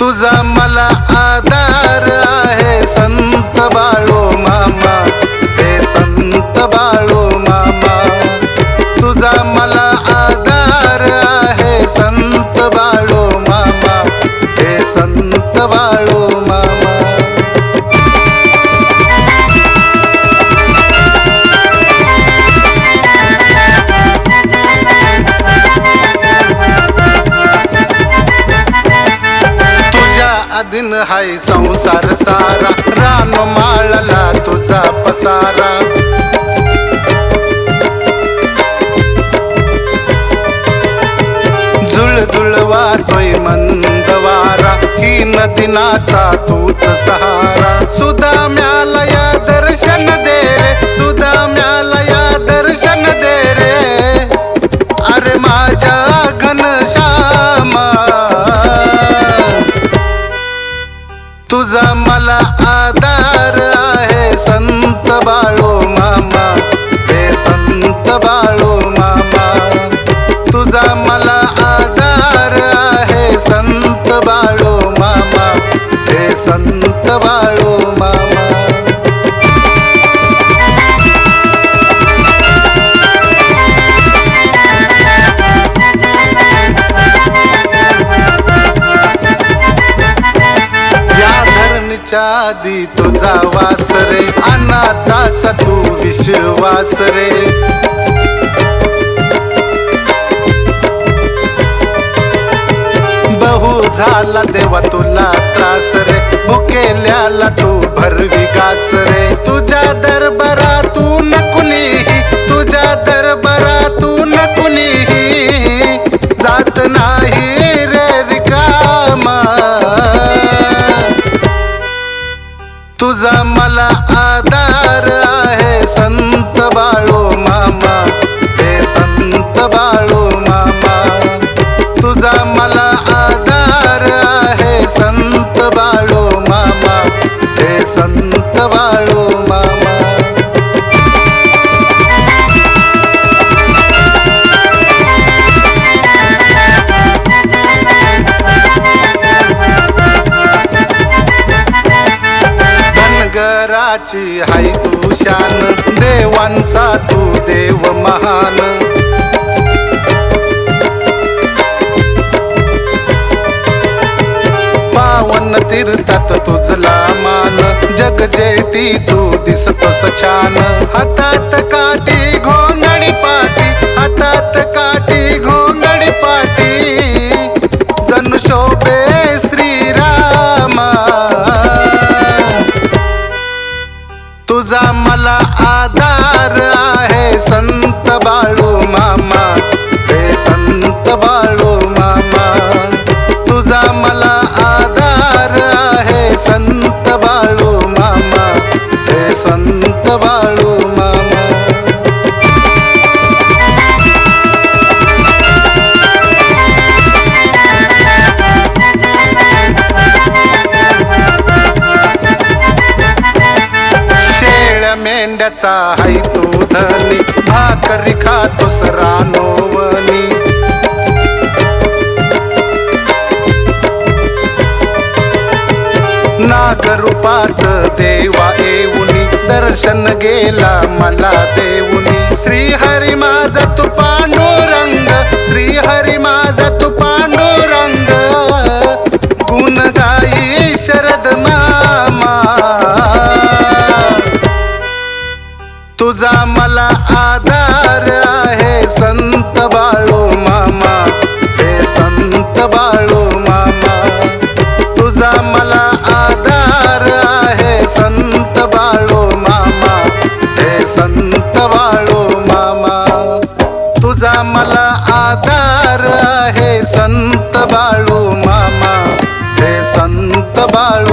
तुझा मला अधीन हाय संसार सारा. रान माळला तुझा पसारा. जुळजुळ तोय मंदवारा. ही नदिनाचा तूच सहारा. सुधा म्याला या दर्शन दे रे. सुधा म्याला या दर्शन दे धरणीच्या आधी तुझा वास रे अनाथाचा तू विश्वास रे. बहु झाला देवा तुला त्रास रे. भुकेल्याला तू भरवी गास रे. तुझ्या तुझा मला आज नगराची हाय तू शान. देवांचा तू देव महान. पावन तीर्थात तुझला मान. जग जेती तू दिसतस छान. हातात काठी घोंगडी पाठी तुझा मला आधार आहे संत बाळू मामा. शेळ्या हाय तू धनी भाकरी खातोस रानोवनी नागरूपात देवा येऊनी दर्शन गेला मला देऊनी. श्री हरी माझा तू पांडुरंग श्री हरी माझा संत बाळू मामा तुझा मला आधार आहे संत बाळू मामा. हे संत बाळू